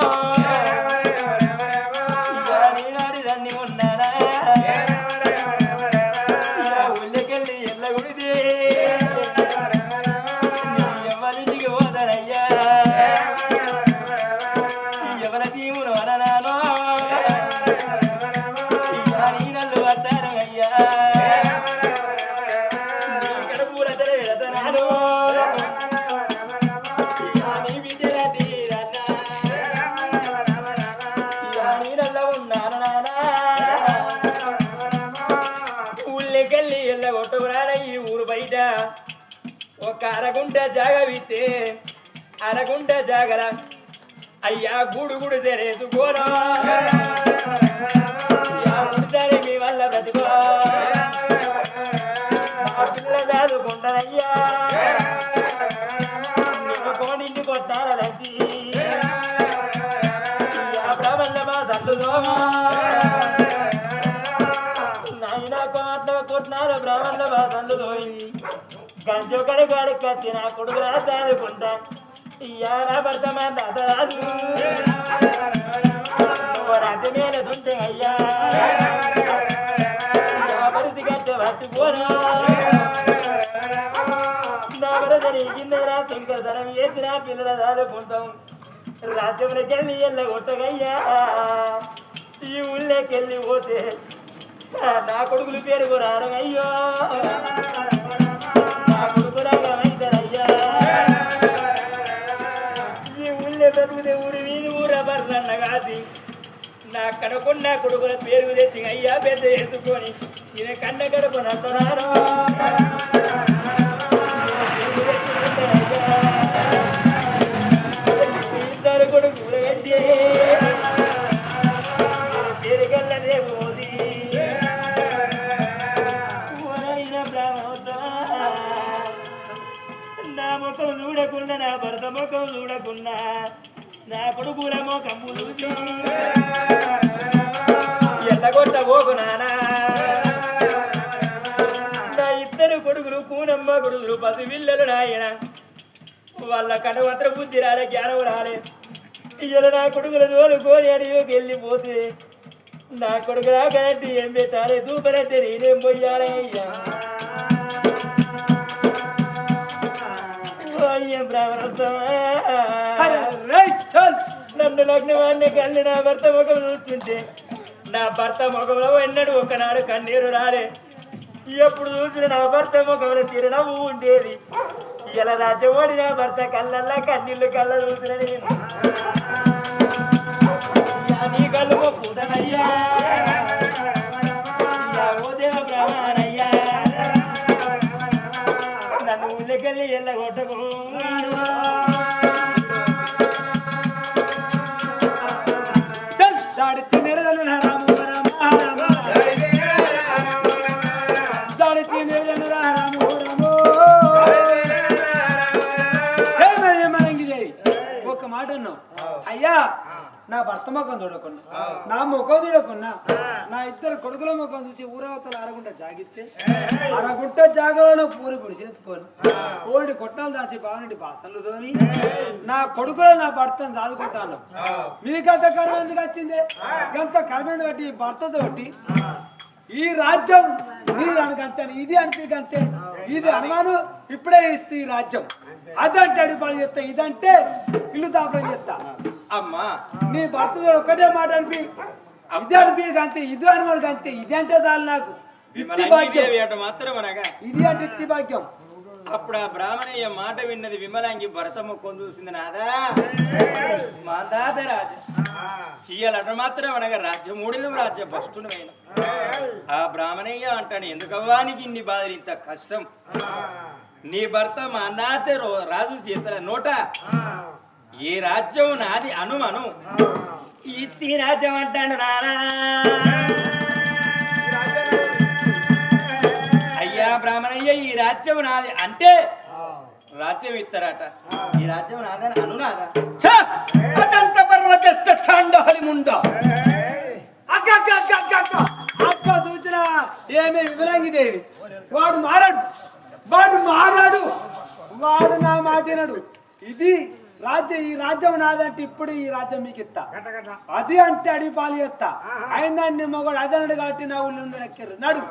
Oh. జాగవితే అరగుంట జాగల. అయ్యా గుడు గుడు తెరేసుకోరా సరే మీ వల్ల బ్రతుకో. పిల్ల చదువుకుంటానయ్యా నిన్ను కోడింటి కొట్టాలని బ్రహ్మణ మా సల్లుదోమా గంజొకడు గాడి కత్తి నా కొడుకు రాదుకుంటా ఇయ్యారా భర్త మా తాత రాదు రాజు మీద దుంటే అయ్యా పరిధి కట్టే పట్టుకోను నా వరదని కిందరా శంకరధనం వేసిన పిల్లల దాదుకుంటాం రాజ్యంలోకి వెళ్ళి ఎల్ల కొట్టగయ్యా ఈ ఊళ్ళోకెళ్ళి పోతే నా కొడుకులు పేరు రారు అయ్యో నా కొడుకు పేరు తెచ్చి అయ్యా పెద్ద వేసుకొని ఈయన కన్న గడప నట్టున్నారు ఇద్దరు కొడుకులు కట్టి పేరు కల్లనే నా ముఖం చూడకుండా నా భర్త ముఖం చూడకుండా నా కొడుకుల ముఖం చూసి కొడుకులు పసి పిల్లలు నాయన. వాళ్ళ కడవత్ర బుద్ధి రాలే జ్ఞానం రాలే. ఇయ్యలు నా కొడుకుల తోలుకొని అడిగి వెళ్ళిపోతే నా కొడుకు రాకనట్టు ఏం పెట్టాలి దూపనట్టు నేనేం పోయాలి అయ్యా. నన్ను లగ్నవాన్ని కళ్ళు నా భర్త ముఖం చూస్తుంటే నా భర్త ముఖంలో ఎన్నడూ ఒకనాడు కన్నీరు రాలే. ఎప్పుడు చూసిన నా భర్త ముఖంలో చిరునవ్వు ఉండేది. ఇలా రాజమోడి నా భర్త కళ్ళల్లా కన్నీళ్ళు కళ్ళ చూసిన నేను. యా నీ కళ్ళు భర్త ముఖం చూడకుండా నా ముఖం చూడకుండా నా ఇద్దరు కొడుకుల ముఖం చూసి ఊరవతల అరగుంట జాగిస్తే అరగుంట జాగలో పూరి గుడి చేతుకొని కోడి కొట్టాలు దాచి బాగుండి బాసలు తోని నా కొడుకులు నా భర్తను సాదుకుంటాను. మీకంత కర్మ ఎందుకు వచ్చింది? ఎంత కర్మ ఎందుకు బట్టి భర్తతో బట్టి ఈ రాజ్యం మీరు అనుకంతే ఇది అనిపికంతే. ఇది అనుమాను. ఇప్పుడే ఇస్తే ఈ రాజ్యం. అదంటే అడిపాలు చేస్తా. ఇదంటే ఇల్లు తాపడం చేస్తా. అమ్మా నీ భర్త ఒకటే మాట అనిపి ఇది అనిపించక అంతే ఇది అనుమానికి అంతే ఇది అంటే చాలు నాకు. ఇత్తి భాగ్యం. మాత్రం అనగా ఇది అంటే ఇత్తి భాగ్యం. అప్పుడు ఆ బ్రాహ్మణయ్య మాట విన్నది విమలాంగి భరత ముఖం చూసింది నాదా? మా తాత రాజు ఇయ్యాలట మాత్రం అనగా రాజ్యం మూడిన రాజ్య భ్రష్టునమైన ఆ బ్రాహ్మణయ్య అంటాను ఎందుకవ్వా నీకు ఇన్ని బాధలు ఇంత కష్టం? నీ భర్త మా నాతే రాజు చేతుల నోట ఈ రాజ్యం నాది అనుమను. ఇత్తి రాజ్యం అంటాడు నానా అయ్యా బ్రాహ్మణయ్య ఈ రాజ్యం నాది అంటే రాజ్యం ఇస్తారట. ఈ రాజ్యం నాదని అనునాదా? అదంత పర్వత చాండహరి ముండ అక్క సూచన ఏమే విమలాంగి దేవి. వాడు మారాడు. వాడు మారాడు. వాడు నా మాటినడు ఇది రాజ్యం ఈ రాజ్యం నాదంటే ఇప్పుడు ఈ రాజ్యం మీకు ఇస్తా అది అంటే అడిగి పాలు చేస్తా అయిందండి మగవాడు అదనడు కాబట్టి నా ఊళ్ళో ఉండి ఎక్కారు నడు.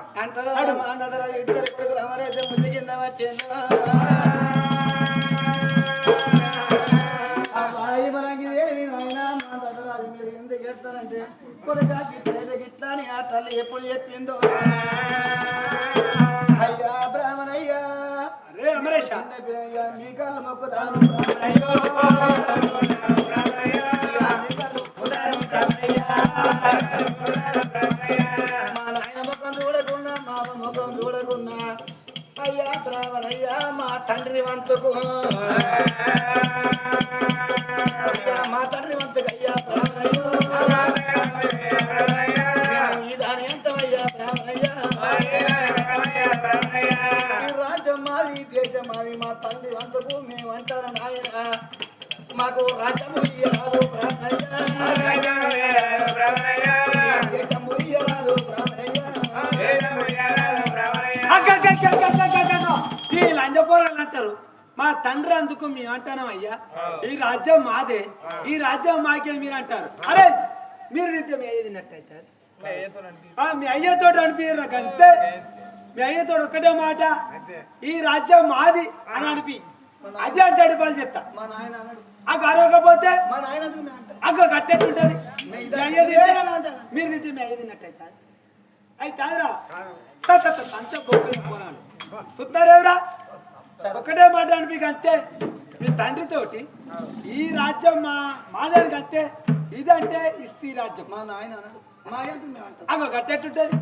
తల్లి ఎప్పుడు చెప్పిందో. అయ్యా బ్రాహ్మణయ్యా. అరే అమరేష మీ కాళ్ళ మొక్కుతాను మా మాకు రాజ్యము ఇయ్యరాదు ఈ లంజపోరాలు అంటారు. మా తండ్రి అందుకు మేము అంటాం అయ్యా. ఈ రాజ్యం మాదే. ఈ రాజ్యం మాకే మీరు అంటారు. అరే మీరు తింటే మీ అయ్య తిన్నట్టయితే? మీ అయ్యతో అనిపించారు నాకు అంతే మీ అయ్యతో ఒక్కటే మాట. ఈ రాజ్యం మాది అని అనిపి. అదే అంటాడు పని చెప్తా. మా నాయన అన్నాడు. ఆ గరవకపోతే మా నాయన అగ్గ కట్టేట్టుంటది మీరు తింటే మీ అయ్య తిన్నట్టయితే అయి కాదురా. ఒకటే మాట అనిపిక అంతే మీ తండ్రితోటి ఈ రాజ్యం మా మాదానికి అంతే. ఇదంటే ఇస్తీ రాజ్యం. మా నాయన మా కట్టేట్టుంటది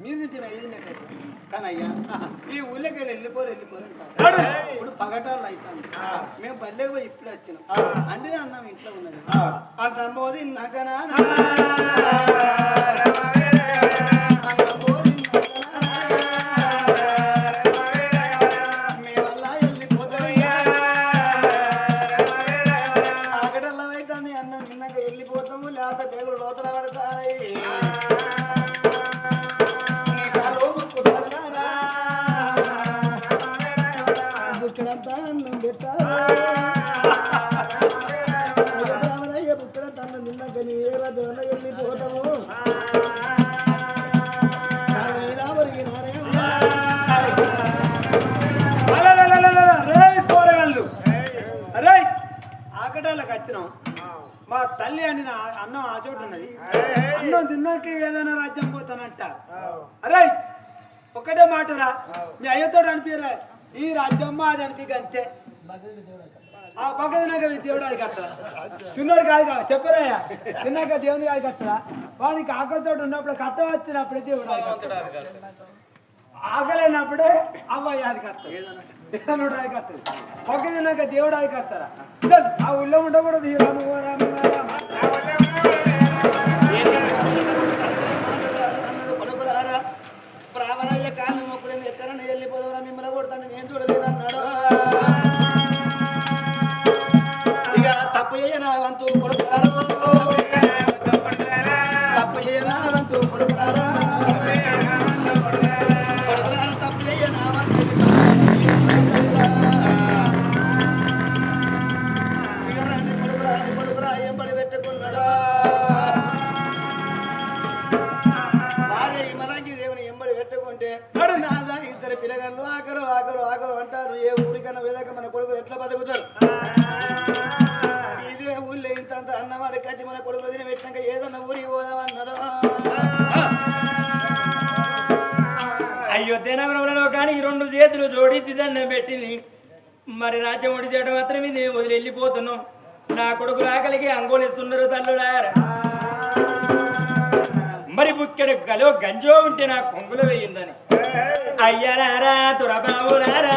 మీరు నుంచి తిన్నట్టయితే కానీ అయ్యా ఈ ఊళ్ళోకి వెళ్ళి వెళ్ళిపోరు వెళ్ళిపోరు అంటారు. రాడు. ఇప్పుడు పగటాలు అవుతాను మేము పల్లెకి పోయి ఇప్పుడే వచ్చినాం అంటే అన్నం ఇంట్లో ఉన్నది అట్లా మోది నగనా బుక్కడంతా అన్నం పెట్టారు బుక్కడంతా అన్నం తిన్నాక వెళ్ళిపోతాము ఆకటాలకు వచ్చినాం మా తల్లి అండి నా అన్నం ఆ చోటు ఉన్నది అన్నం తిన్నాక ఏదైనా రాజ్యం పోతానంట అరే ఒకటే మాటరా మీ అయ్యతో అనిపిరా ఈ రాజ్యం మాది అనిపిక అంతే ఆ పక్క తిన్నాక మీ దేవుడు అది కట్టరా చిన్నోడు కాదు కదా. చెప్పరాయా? తిన్నాక దేవుని కాదు కట్టరా వానికి ఆకలితో ఉన్నప్పుడు కట్ట వచ్చినప్పుడే దేవుడు ఆగలేనప్పుడే అవ్వయ్య అది కట్టదు ఏదన్నా అది కట్టదు పక్క తిన్నాక దేవుడు అది కట్టరా ఆ ఊళ్ళో ఉండకూడదు. ఈ రాము రాము ప్రావరయ్య కాళ్ళు మొక్కులేదు ఎక్కడన్నా వెళ్ళిపోదారా మిమ్మల్ని కొడతాను. నేను చూడలేను అయ్యో కానీ ఈ రెండు చేతులు జోడించి దండం పెట్టింది. మరి రాజ్యం ఒడిచేయడం మాత్రం ఇది వదిలి వెళ్ళిపోతున్నాం. నా కొడుకు ఆకలికి అంగోలిస్తున్నారు తల్లులారా మరి బుక్కెడు గలో గంజో ఉంటే నా కొంగులు వేయిందని అయ్యారా దురబాబులారా